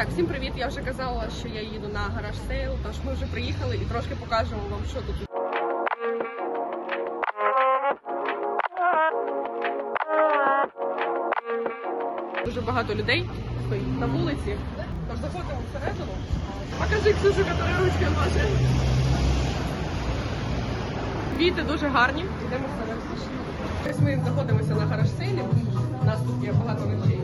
Так, всім привіт. Я вже казала, що я їду на гараж сейл, тож ми вже приїхали і трошки покажемо вам, що тут. Дуже багато людей стоїть на вулиці. Тож заходимо всередину. Покажи Ксюшу, яка ручкою маше. Квіти дуже гарні. Йдемо всередину. Ось ми знаходимося на гараж сейлі. У нас тут є багато речей.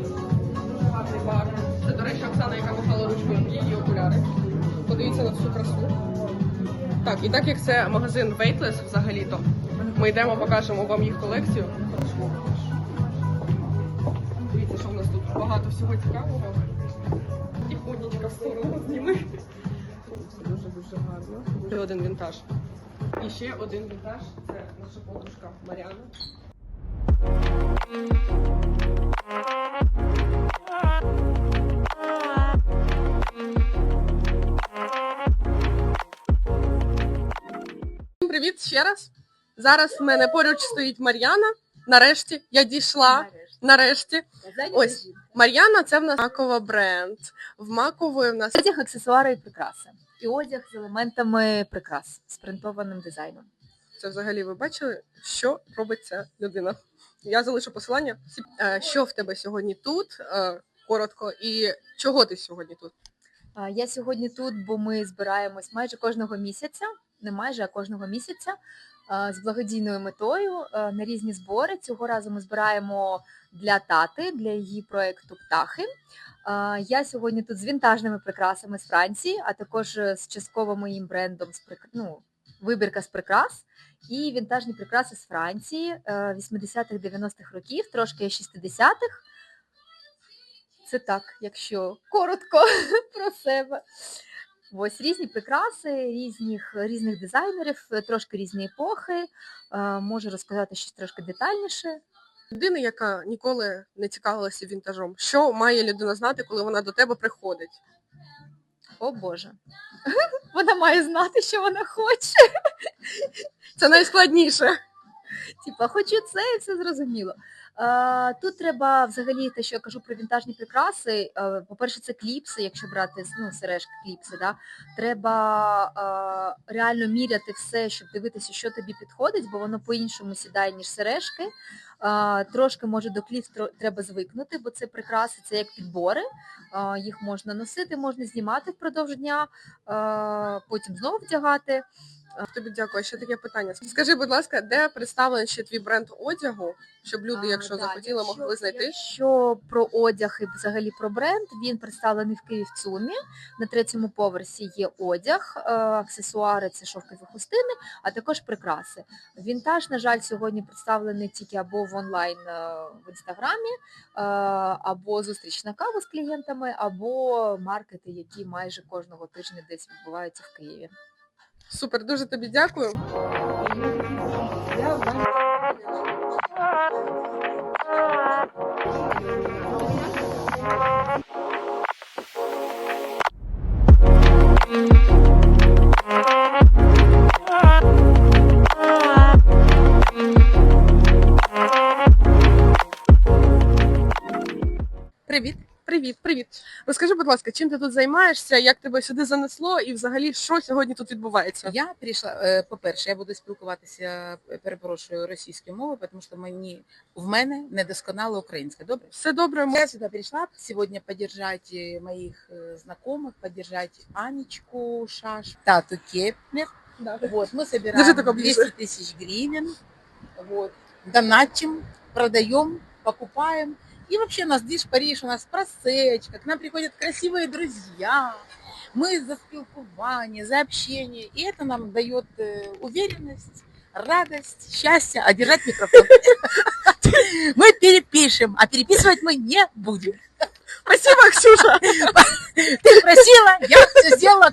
Цю красу. Так, і так як це магазин Weightless взагалі-то, ми йдемо, покажемо вам їх колекцію. Дивіться, що в нас тут багато всього цікавого. І Тихонечко в сторону зніми. Це дуже-дуже гарно. Ще один вінтаж. І ще один вінтаж це наша подружка Маріана. Ще раз. Зараз в мене поруч стоїть Мар'яна. Нарешті я дійшла. Нарешті. Ось Мар'яна це в нас макова бренд. В макової в нас Одяг, аксесуари і прикраси. І одяг з елементами прикрас, з принтованим дизайном. це взагалі ви бачили, що робить ця людина. Я залишу посилання. Е, Що в тебе сьогодні тут? Е, Коротко, і чого ти сьогодні тут? Я сьогодні тут, бо ми збираємось майже кожного місяця, не майже, а кожного місяця з благодійною метою на різні збори. Цього разу ми збираємо для тати, для її проєкту Птахи. Я сьогодні тут з вінтажними прикрасами з Франції, а також е, з частково моїм брендом з ну, вибірка з прикрас. І вінтажні прикраси з Франції е, 80-х, 90-х років, трошки 60-х. Це так, якщо коротко про себе. Ось різні прикраси, різних, різних дизайнерів, трошки різні епохи. Е, Можу розказати щось трошки детальніше. Людина, яка ніколи не цікавилася вінтажом. Що має людина знати, коли вона до тебе приходить? О Боже. Вона має знати, що вона хоче. Це найскладніше. Типа, хочу це і все зрозуміло. Е, Тут треба взагалі те, що я кажу про вінтажні прикраси. е, По-перше, це кліпси, якщо брати ну, сережки, кліпси. Да? Треба е, реально міряти все, щоб дивитися, що тобі підходить, бо воно по-іншому сідає, ніж сережки. Трошки може до кліп треба звикнути, бо це прикраси, це як підбори. Їх можна носити, можна знімати впродовж дня, потім знову вдягати. Тобі дякую. Ще таке питання. Скажи, будь ласка, де представлений ще твій бренд одягу, щоб люди, А, якщо да, захотіли, якщо- могли знайти? Якщо про одяг і взагалі про бренд, він представлений в Київ ЦУМі. На третьому поверсі є одяг, е, аксесуари, це шовкові хустини, а також прикраси. Вінтаж, на жаль, сьогодні представлений тільки або в онлайн е, в інстаграмі, е, або зустріч на каву з клієнтами, або маркети, які майже кожного тижня десь відбуваються в Києві. Супер, дуже тобі дякую. Привіт, будь ласка, чим ти тут займаєшся, як тебе сюди занесло, і взагалі що сьогодні тут відбувається? Я прийшла, е, по-перше, я буду спілкуватися, е, перепрошую, російською мовою, тому що мені в мене недосконала українська. Добре? Все добре, ми Я сюда пришла сегодня поддержать э, моих э, знакомых, поддержать Анечку Шаш, Тату Кепнер. Вот, мы Держи собираем только ближе. 200 тысяч гривен, вот, донатим, продаем, покупаем. И вообще у нас движ Париж, у нас просечка, к нам приходят красивые друзья. Мы за спілкування, за общение. И это нам дает э, уверенность, радость, счастье, а держать микрофон. Мы перепишем, а переписывать мы не будем. Спасибо, Ксюша. Ты просила, я все сделала.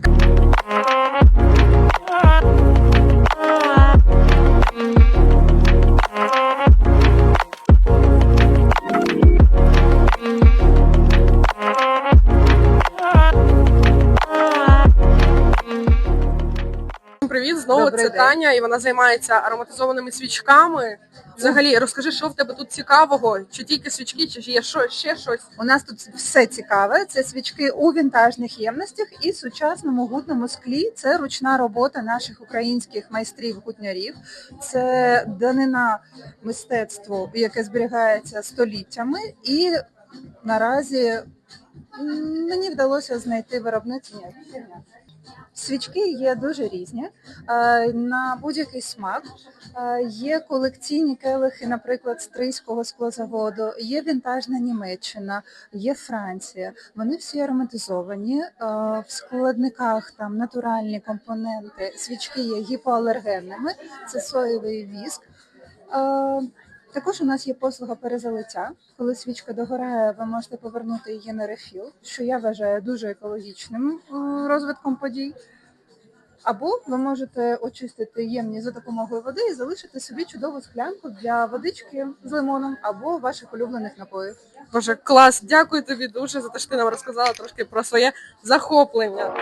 Знову Добрий це день. Таня, і вона займається ароматизованими свічками. Взагалі, розкажи, що в тебе тут цікавого? Чи тільки свічки, чи є що, ще щось? У нас тут все цікаве. Це свічки у вінтажних ємностях і сучасному гутному склі. Це ручна робота наших українських майстрів гутнярів. Це данина мистецтву, яке зберігається століттями, і наразі мені вдалося знайти виробництво. Свічки є дуже різні е, на будь-який смак. Е, Є колекційні келихи, наприклад, стрийського склозаводу, є вінтажна Німеччина, є Франція. Вони всі ароматизовані. е, В складниках там натуральні компоненти. Свічки є гіпоалергенними, це соєвий віск. Також у нас є послуга перезалиття. Коли свічка догорає, ви можете повернути її на рефіл, що я вважаю дуже екологічним е, розвитком подій. Або ви можете очистити ємність за допомогою води і залишити собі чудову склянку для водички з лимоном або ваших улюблених напоїв. Боже, клас! Дякую тобі дуже за те, що ти нам розказала трошки про своє захоплення.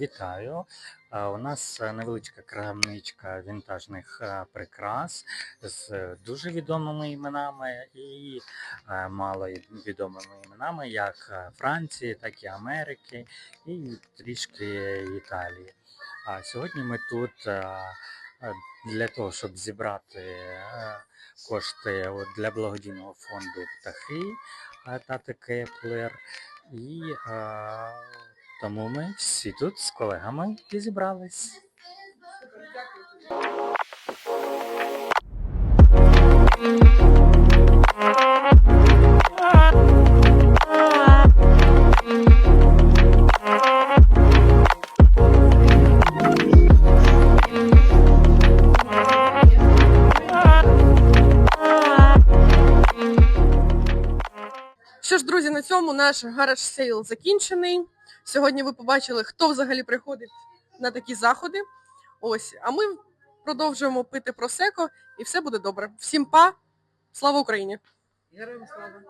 Вітаю. Е, У нас е, невеличка крамничка вінтажних е, прикрас з дуже відомими іменами і е, мало відомими іменами, як Франції, так і Америки, і трішки Італії. А сьогодні ми тут для того, щоб зібрати кошти для благодійного фонду птахи е, Тати Кеплер. І тому ми всі тут з колегами і зібрались. Друзі, на цьому наш гараж сейл закінчений. Сьогодні ви побачили, хто взагалі приходить на такі заходи. Ось, а ми продовжуємо пити просеко, і все буде добре. Всім па! Слава Україні! Героям слава.